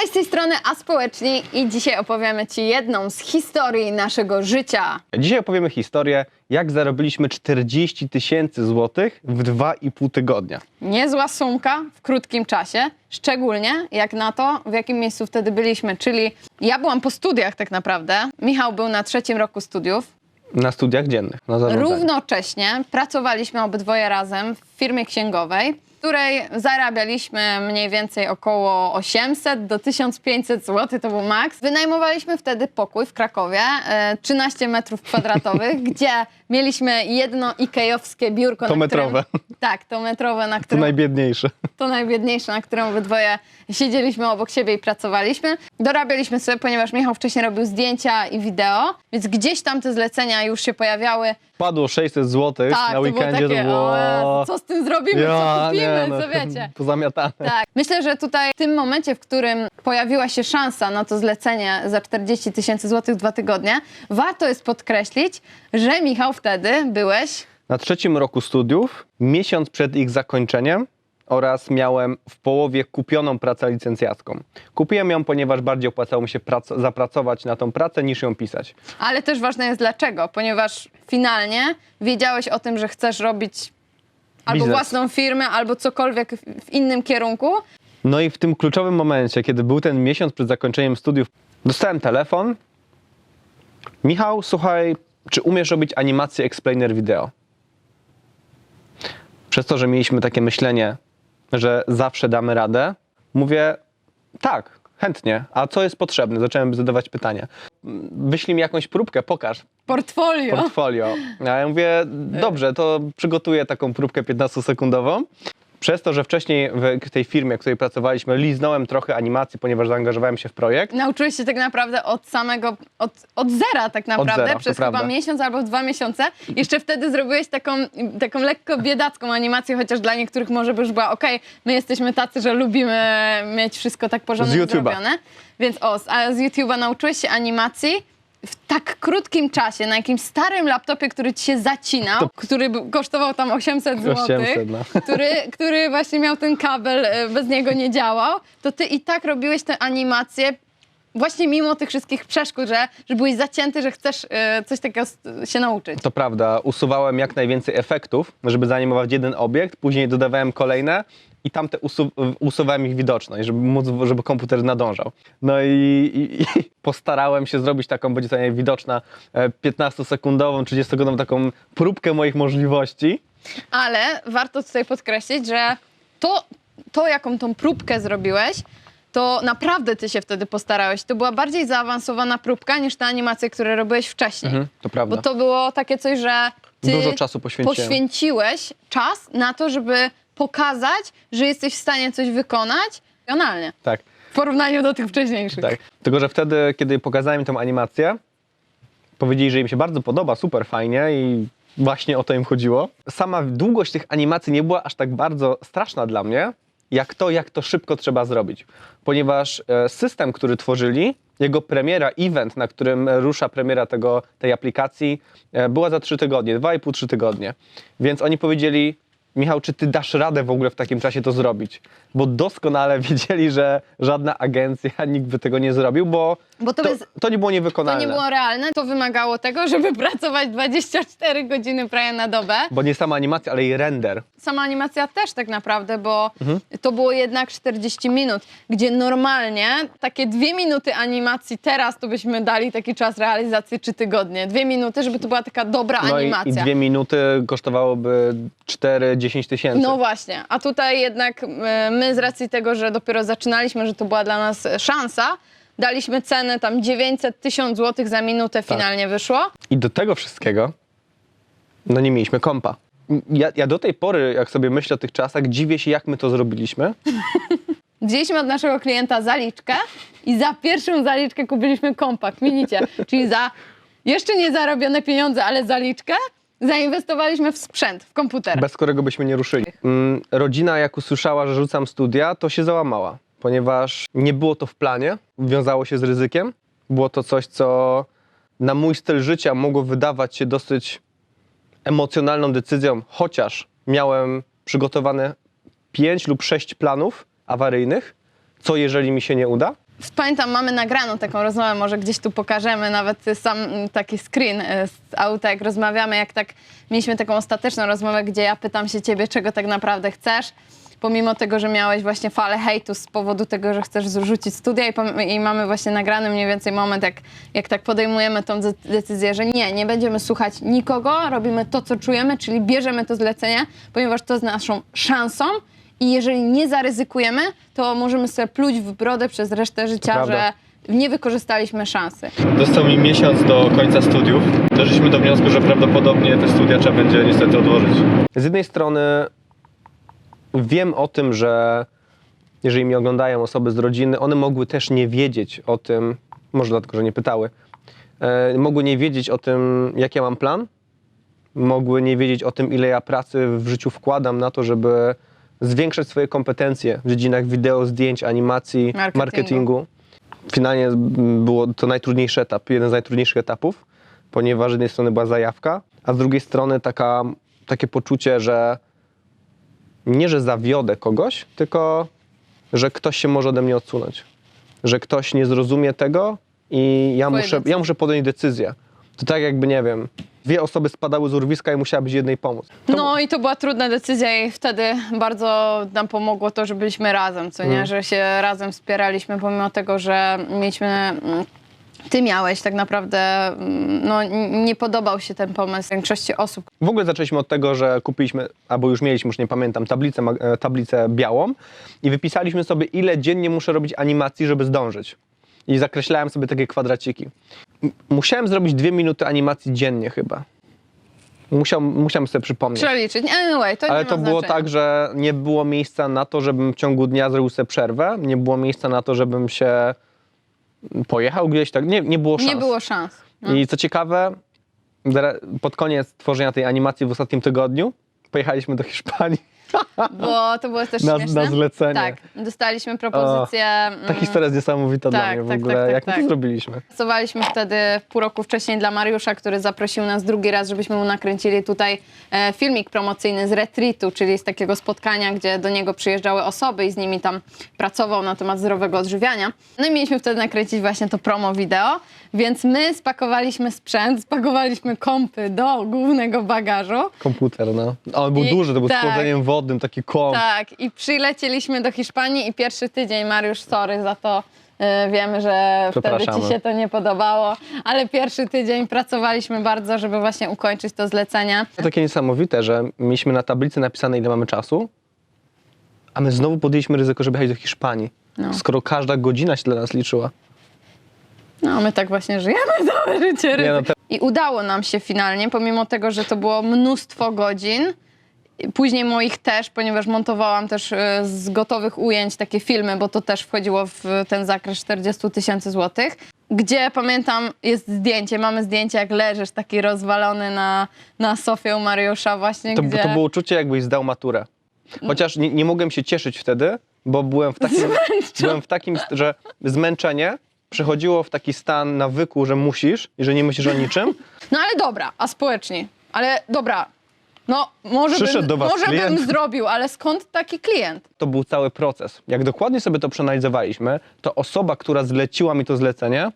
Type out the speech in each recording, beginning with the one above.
Cześć z tej strony Aspołeczni i dzisiaj opowiemy Ci jedną z historii naszego życia. Dzisiaj opowiemy historię, jak zarobiliśmy 40 tysięcy złotych w 2,5 tygodnia. Niezła sumka w krótkim czasie, szczególnie jak na to, w jakim miejscu wtedy byliśmy, czyli ja byłam po studiach tak naprawdę, Michał był na trzecim roku studiów, Na studiach dziennych, na zarządzaniu. Równocześnie pracowaliśmy obydwoje razem w firmie księgowej, której zarabialiśmy mniej więcej około 800 do 1500 zł, to był maks. Wynajmowaliśmy wtedy pokój w Krakowie, e, 13 metrów kwadratowych, gdzie mieliśmy jedno ikejowskie biurko. To na którym- metrowe. Tak, to metrowe, na To którym najbiedniejsze. to najbiedniejsze, na którym obydwoje siedzieliśmy obok siebie i pracowaliśmy. Dorabialiśmy sobie, ponieważ Michał wcześniej robił zdjęcia i wideo, więc gdzieś tam te zlecenia już się pojawiały. Padło 600 złotych Tak, na to było weekendzie, takie, to było... co z tym zrobimy, co kupimy, no, co wiecie. Pozamiatane. Tak. Myślę, że tutaj w tym momencie, w którym pojawiła się szansa na to zlecenie za 40 tysięcy złotych dwa tygodnie, warto jest podkreślić, że Michał wtedy byłeś Na trzecim roku studiów, miesiąc przed ich zakończeniem oraz miałem w połowie kupioną pracę licencjacką. Kupiłem ją, ponieważ bardziej opłacało mi się prac- zapracować na tą pracę niż ją pisać. Ale też ważne jest dlaczego, ponieważ finalnie wiedziałeś o tym, że chcesz robić albo Biznes. własną firmę, albo cokolwiek w- w innym kierunku. No i w tym kluczowym momencie, kiedy był ten miesiąc przed zakończeniem studiów, dostałem telefon. Michał, słuchaj, czy umiesz robić animację explainer wideo? Przez to, że mieliśmy takie myślenie, że zawsze damy radę, mówię tak, chętnie. A co jest potrzebne? Zacząłem zadawać pytania. Wyślij mi jakąś próbkę, pokaż Portfolio. portfolio. A ja mówię, dobrze, to przygotuję taką próbkę 15-sekundową. Przez to, że wcześniej w tej firmie, w której pracowaliśmy, liznąłem trochę animacji, ponieważ zaangażowałem się w projekt. Nauczyłeś się tak naprawdę od samego, od, od zera tak naprawdę, zera, przez chyba prawda. miesiąc albo dwa miesiące. Jeszcze wtedy zrobiłeś taką, taką lekko biedacką animację, chociaż dla niektórych może by już była okej, my jesteśmy tacy, że lubimy mieć wszystko tak porządnie zrobione. Więc o, a z YouTube'a nauczyłeś się animacji w tak krótkim czasie, na jakimś starym laptopie, który ci się zacinał, który był- kosztował tam 800 zł, 800, no. który, który właśnie miał ten kabel, e, bez niego nie działał, to ty i tak robiłeś te animacje właśnie mimo tych wszystkich przeszkód, że, że byłeś zacięty, że chcesz e, coś takiego s- się nauczyć. To prawda, usuwałem jak najwięcej efektów, żeby zanimować jeden obiekt, później dodawałem kolejne i tamte usu usuwałem ich widoczność, żeby móc, żeby komputer nadążał. No i, i, i postarałem się zrobić taką, będzie to widoczna, e, 15-sekundową, 30-sekundową taką próbkę moich możliwości. Ale warto tutaj podkreślić, że to, to jaką tą próbkę zrobiłeś, to naprawdę ty się wtedy postarałeś. To była bardziej zaawansowana próbka niż te animacje, które robiłeś wcześniej. Mhm, to prawda. Bo to było takie coś, że ty Dużo czasu poświęciłem. poświęciłeś czas na to, żeby pokazać, że jesteś w stanie coś wykonać profesjonalnie. Tak. W porównaniu do tych wcześniejszych. Tak. Tylko, że wtedy, kiedy pokazałem im tą animację, powiedzieli, że im się bardzo podoba, super fajnie i właśnie o to im chodziło. Sama długość tych animacji nie była aż tak bardzo straszna dla mnie, jak to, jak to szybko trzeba zrobić. Ponieważ e, system, który tworzyli, jego premiera, event, na którym rusza premiera tego, tej aplikacji, e, była za trzy tygodnie, dwa i pół, trzy tygodnie. Więc oni powiedzieli, Michał, czy ty dasz radę w ogóle w takim czasie to zrobić? Bo doskonale wiedzieli, że żadna agencja, nikt by tego nie zrobił, bo, Bo to to, jest- to nie było To niewykonalne. nie było realne. To wymagało tego, żeby pracować 24 godziny prawie na dobę. Bo nie sama animacja, ale i render. Sama animacja też tak naprawdę, bo Mhm. to było jednak 40 minut, gdzie normalnie takie dwie minuty animacji teraz to byśmy dali taki czas realizacji trzy tygodnie. Dwie minuty, żeby to była taka dobra No i, animacja. i dwie minuty kosztowałoby 4-10 tysięcy. No właśnie, a tutaj jednak my z racji tego, że dopiero zaczynaliśmy, że to była dla nas szansa, daliśmy cenę tam 900 1000 zł za minutę Tak. finalnie wyszło. I do tego wszystkiego, no nie mieliśmy kompa. Ja, ja do tej pory, jak sobie myślę o tych czasach, dziwię się, jak my to zrobiliśmy. Wzięliśmy od naszego klienta zaliczkę i za pierwszą zaliczkę kupiliśmy kompakt, minicie, czyli za jeszcze nie zarobione pieniądze, ale zaliczkę, zainwestowaliśmy w sprzęt, w komputer. bez którego byśmy nie ruszyli. Mm, rodzina, jak usłyszała, że rzucam studia, to się załamała, ponieważ nie było to w planie, wiązało się z ryzykiem. Było to coś, co na mój styl życia mogło wydawać się dosyć emocjonalną decyzją, chociaż miałem przygotowane pięć lub sześć planów awaryjnych, co jeżeli mi się nie uda. Pamiętam, mamy nagraną taką rozmowę, może gdzieś tu pokażemy, nawet sam taki screen e, z auta, jak rozmawiamy, jak tak mieliśmy taką ostateczną rozmowę, gdzie ja pytam się ciebie, czego tak naprawdę chcesz, pomimo tego, że miałeś właśnie falę hejtu z powodu tego, że chcesz zrzucić studia i, i mamy właśnie nagrany mniej więcej moment, jak, jak tak podejmujemy tą de- decyzję, że nie, nie będziemy słuchać nikogo, robimy to, co czujemy, czyli bierzemy to zlecenie, ponieważ to jest naszą szansą i jeżeli nie zaryzykujemy, to możemy sobie pluć w brodę przez resztę życia, prawda. że nie wykorzystaliśmy szansy. Został mi miesiąc do końca studiów. Doszliśmy do wniosku, że prawdopodobnie te studia trzeba będzie niestety odłożyć. Z jednej strony wiem o tym, że jeżeli mnie oglądają osoby z rodziny, one mogły też nie wiedzieć o tym, może dlatego, że nie pytały, e, mogły nie wiedzieć o tym, jak ja mam plan, mogły nie wiedzieć o tym, ile ja pracy w życiu wkładam na to, żeby zwiększać swoje kompetencje w dziedzinach wideo, zdjęć, animacji, Marketingu. marketingu. Finalnie mm, było to najtrudniejszy etap, jeden z najtrudniejszych etapów, ponieważ z jednej strony była zajawka, a z drugiej strony taka, takie poczucie, że nie, że zawiodę kogoś, tylko że ktoś się może ode mnie odsunąć. Że ktoś nie zrozumie tego i ja Twoje muszę, decyzje. ja muszę podjąć decyzję. To tak jakby, nie wiem, dwie osoby spadały z urwiska i musiałabyś jednej pomóc. To, No i to była trudna decyzja i wtedy bardzo nam pomogło to, że byliśmy razem, co nie? Że się razem wspieraliśmy, pomimo tego, że mieliśmy... mm, Ty miałeś tak naprawdę, mm, no n- nie podobał się ten pomysł większości osób. W ogóle zaczęliśmy od tego, że kupiliśmy, albo już mieliśmy, już nie pamiętam, tablicę, ma- e, tablicę białą i wypisaliśmy sobie, ile dziennie muszę robić animacji, żeby zdążyć. I zakreślałem sobie takie kwadraciki. Musiałem zrobić dwie minuty animacji dziennie chyba. Musiał, musiałem sobie przypomnieć. Przeliczyć. Anyway, to Ale nie ma to było znaczenia. tak, że nie było miejsca na to, żebym w ciągu dnia zrobił sobie przerwę. Nie było miejsca na to, żebym się pojechał gdzieś. Tak. Nie, nie było szans. Nie było szans. No. I co ciekawe, pod koniec tworzenia tej animacji w ostatnim tygodniu pojechaliśmy do Hiszpanii. Bo to było też Na- śmieszne. na zlecenie. Tak, dostaliśmy propozycję... Ta mm, historia jest niesamowita dla tak, mnie w tak, ogóle. tak, tak, Jak my tak. to zrobiliśmy? Pracowaliśmy wtedy pół roku wcześniej dla Mariusza, który zaprosił nas drugi raz, żebyśmy mu nakręcili tutaj e, filmik promocyjny z retreatu, czyli z takiego spotkania, gdzie do niego przyjeżdżały osoby i z nimi tam pracował na temat zdrowego odżywiania. No i mieliśmy wtedy nakręcić właśnie to promo wideo, więc my spakowaliśmy sprzęt, spakowaliśmy kompy do głównego bagażu. Komputer, no. A on był I- duży, to był tak. z chłodzeniem wodnym, taki. Tak, i przylecieliśmy do Hiszpanii i pierwszy tydzień, Mariusz, sorry za to, yy, wiemy, że wtedy ci Przepraszamy. się to nie podobało, ale pierwszy tydzień pracowaliśmy bardzo, żeby właśnie ukończyć to zlecenie. To takie niesamowite, że mieliśmy na tablicy napisane, ile mamy czasu, a my znowu podjęliśmy ryzyko, żeby jechać do Hiszpanii. No. Skoro każda godzina się dla nas liczyła. No, my tak właśnie żyjemy całe życie. Nie, no, ryzyk. I udało nam się finalnie, pomimo tego, że to było mnóstwo godzin, później moich też, ponieważ montowałam też e, z gotowych ujęć takie filmy, bo to też wchodziło w ten zakres 40 tysięcy złotych. Gdzie pamiętam, jest zdjęcie, mamy zdjęcie, jak leżysz taki rozwalony na, na sofie u Mariusza, właśnie To, gdzie. to było uczucie, jakbyś zdał maturę. Chociaż nie, nie mogłem się cieszyć wtedy, bo byłem w takim, byłem w takim, że zmęczenie przechodziło w taki stan nawyku, że musisz i że nie myślisz o niczym. No ale dobra, a społecznie. Ale dobra, no może, Przyszedł bym, do was może bym zrobił, ale skąd taki klient? To był cały proces. Jak dokładnie sobie to przeanalizowaliśmy, to osoba, która zleciła mi to zlecenie,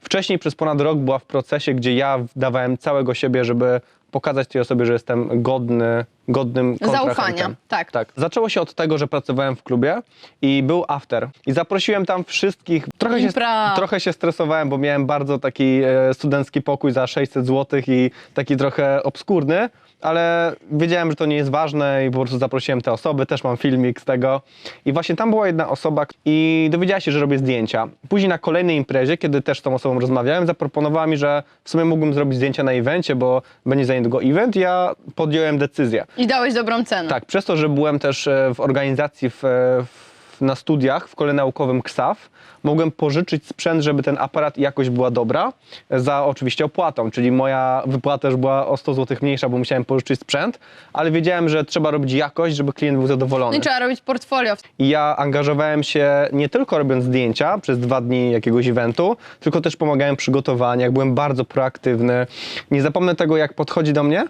wcześniej przez ponad rok była w procesie, gdzie ja dawałem całego siebie, żeby pokazać tej osobie, że jestem godny, godnym kontrahentem. Zaufania, tak. Tak. Zaczęło się od tego, że pracowałem w klubie i był after. I zaprosiłem tam wszystkich. Trochę się, Impra. trochę się stresowałem, bo miałem bardzo taki e, studencki pokój za 600 zł i taki trochę obskurny, ale wiedziałem, że to nie jest ważne i po prostu zaprosiłem te osoby. Też mam filmik z tego. I właśnie tam była jedna osoba i dowiedziała się, że robię zdjęcia. Później na kolejnej imprezie, kiedy też z tą osobą rozmawiałem, zaproponowała mi, że w sumie mógłbym zrobić zdjęcia na evencie, bo będzie za niedługo event. i Ja podjąłem decyzję. I dałeś dobrą cenę. Tak, przez to, że byłem też e, w organizacji w, e, w, na studiach w kole naukowym KSAF, mogłem pożyczyć sprzęt, żeby ten aparat i jakość była dobra, e, za oczywiście opłatą, czyli moja wypłata też była o 100 zł mniejsza, bo musiałem pożyczyć sprzęt, ale wiedziałem, że trzeba robić jakość, żeby klient był No zadowolony. i trzeba robić portfolio. I ja angażowałem się nie tylko robiąc zdjęcia przez dwa dni jakiegoś eventu, tylko też pomagałem w przygotowaniach, byłem bardzo proaktywny. Nie zapomnę tego, jak podchodzi do mnie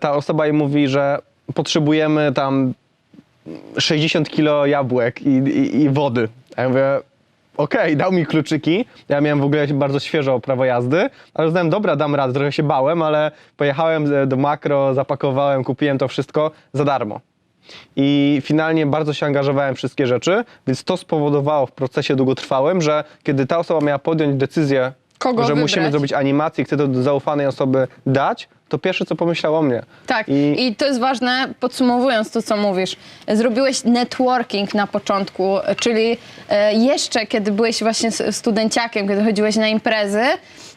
ta osoba i mówi, że potrzebujemy tam 60 kilo jabłek i, i, i wody. A ja mówię, okej, dał mi kluczyki. Ja miałem w ogóle bardzo świeżo prawo jazdy, ale uznałem, dobra, dam radę. Trochę się bałem, ale pojechałem e, do makro, zapakowałem, kupiłem to wszystko za darmo. I finalnie bardzo się angażowałem w wszystkie rzeczy, więc to spowodowało w procesie długotrwałym, że kiedy ta osoba miała podjąć decyzję, Kogo że wybrać? musimy zrobić animację i chcę to do zaufanej osoby dać, to pierwsze co pomyślał o mnie. Tak, I, I... to jest ważne, podsumowując to, co mówisz. Zrobiłeś networking na początku, czyli e, jeszcze kiedy byłeś właśnie s- studenciakiem, kiedy chodziłeś na imprezy,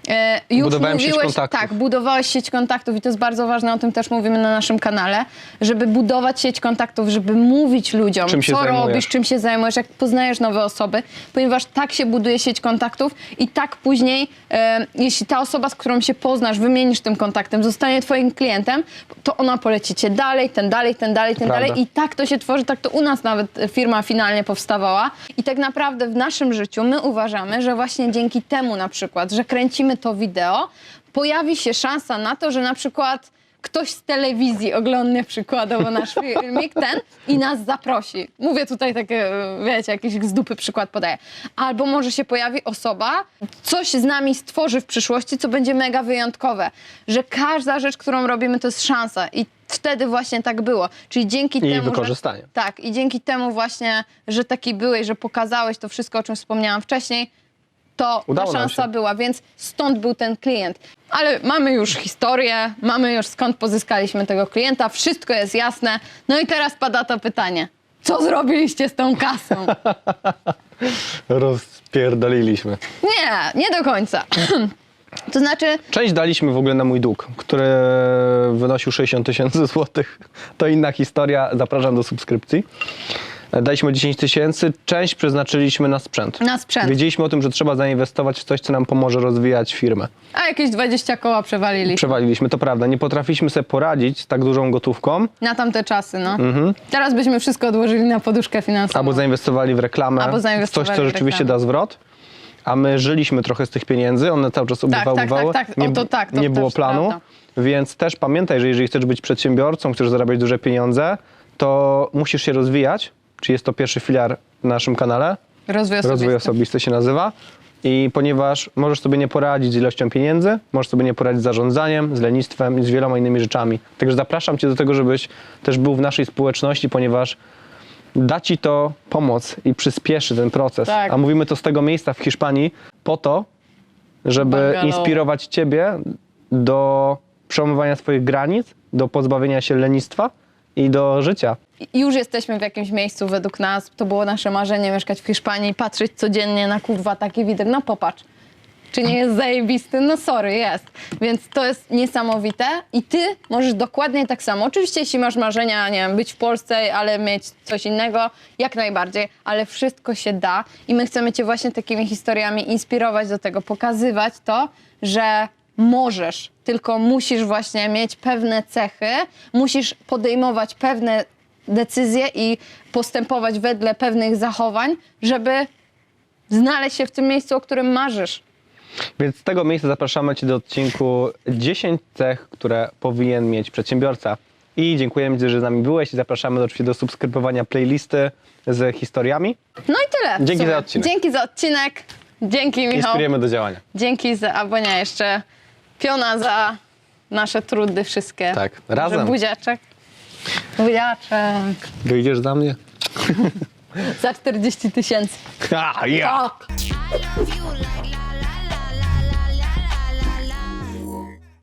e, już Budowałem sieć mówiłeś, kontaktów. tak, budowałeś sieć kontaktów i to jest bardzo ważne, o tym też mówimy na naszym kanale, żeby budować sieć kontaktów, żeby mówić ludziom, Czym się co zajmujesz. robisz, czym się zajmujesz, jak poznajesz nowe osoby, ponieważ tak się buduje sieć kontaktów i tak później, e, jeśli ta osoba, z którą się poznasz, wymienisz tym kontaktem, zostanie twoim klientem, to ona poleci cię dalej, ten dalej, ten dalej, ten Prawda. dalej i tak to się tworzy, tak to u nas nawet e, firma finalnie powstawała i tak naprawdę w naszym życiu my uważamy, że właśnie dzięki temu na przykład, że kręcimy to wideo, pojawi się szansa na to, że na przykład ktoś z telewizji oglądnie przykładowo nasz filmik ten i nas zaprosi. Mówię tutaj takie, wiecie, jakiś z dupy przykład podaję. Albo może się pojawi osoba, coś z nami stworzy w przyszłości, co będzie mega wyjątkowe. Że każda rzecz, którą robimy, to jest szansa i wtedy właśnie tak było. Czyli dzięki I temu, wykorzystanie. Że, tak, i dzięki temu właśnie, że taki byłeś, że pokazałeś to wszystko, o czym wspomniałam wcześniej, to Udało ta nam szansa się. była, więc stąd był ten klient. Ale mamy już historię, mamy już skąd pozyskaliśmy tego klienta, wszystko jest jasne. No i teraz pada to pytanie. Co zrobiliście z tą kasą? Rozpierdoliliśmy. Nie, nie do końca. To znaczy, Część daliśmy w ogóle na mój dług, który wynosił 60 tysięcy złotych. To inna historia, zapraszam do subskrypcji. Daliśmy 10 tysięcy, część przeznaczyliśmy na sprzęt. na sprzęt. Wiedzieliśmy o tym, że trzeba zainwestować w coś, co nam pomoże rozwijać firmę. A jakieś 20 koła przewaliliśmy. Przewaliliśmy, to prawda. Nie potrafiliśmy sobie poradzić z tak dużą gotówką, Na tamte czasy, no. Teraz byśmy wszystko odłożyli na poduszkę finansową. albo zainwestowali w reklamę, Albo w coś, zainwestowali co rzeczywiście da zwrot. A my żyliśmy trochę z tych pieniędzy, one cały czas tak, tak, tak. O, Nie, to tak, to nie było planu. prawda. Więc też pamiętaj, że jeżeli chcesz być przedsiębiorcą, chcesz zarabiać duże pieniądze, to musisz się rozwijać. Czyli jest to pierwszy filar w naszym kanale. Rozwój osobisty. Rozwój osobisty się nazywa. I ponieważ możesz sobie nie poradzić z ilością pieniędzy, możesz sobie nie poradzić z zarządzaniem, z lenistwem i z wieloma innymi rzeczami. Także zapraszam Cię do tego, żebyś też był w naszej społeczności, ponieważ da Ci to pomoc i przyspieszy ten proces. Tak. A mówimy to z tego miejsca w Hiszpanii po to, żeby Bungalow. inspirować Ciebie do przełamywania swoich granic, do pozbawienia się lenistwa i do życia. Już jesteśmy w jakimś miejscu według nas. To było nasze marzenie mieszkać w Hiszpanii, patrzeć codziennie na kurwa taki widok. No popatrz. Czy nie jest zajebisty? No sorry, jest. Więc to jest niesamowite i ty możesz dokładnie tak samo. Oczywiście jeśli masz marzenia, nie wiem, być w Polsce, ale mieć coś innego, jak najbardziej, ale wszystko się da i my chcemy cię właśnie takimi historiami inspirować do tego, pokazywać to, że możesz, tylko musisz właśnie mieć pewne cechy, musisz podejmować pewne decyzje i postępować wedle pewnych zachowań, żeby znaleźć się w tym miejscu, o którym marzysz. Więc z tego miejsca zapraszamy Cię do odcinku 10 cech, które powinien mieć przedsiębiorca. I dziękujemy Ci, że z nami byłeś i zapraszamy oczywiście do subskrybowania playlisty z historiami. No i tyle. Dzięki za odcinek. Dzięki za odcinek. Dzięki Michał. Inspirujemy do działania. Dzięki za abonia jeszcze. Piona za nasze trudy wszystkie. Tak, Może razem. buziaczek. Buziaczek. Wyjdziesz za mnie? Za 40 tysięcy. Ja! Tak. I love you like, like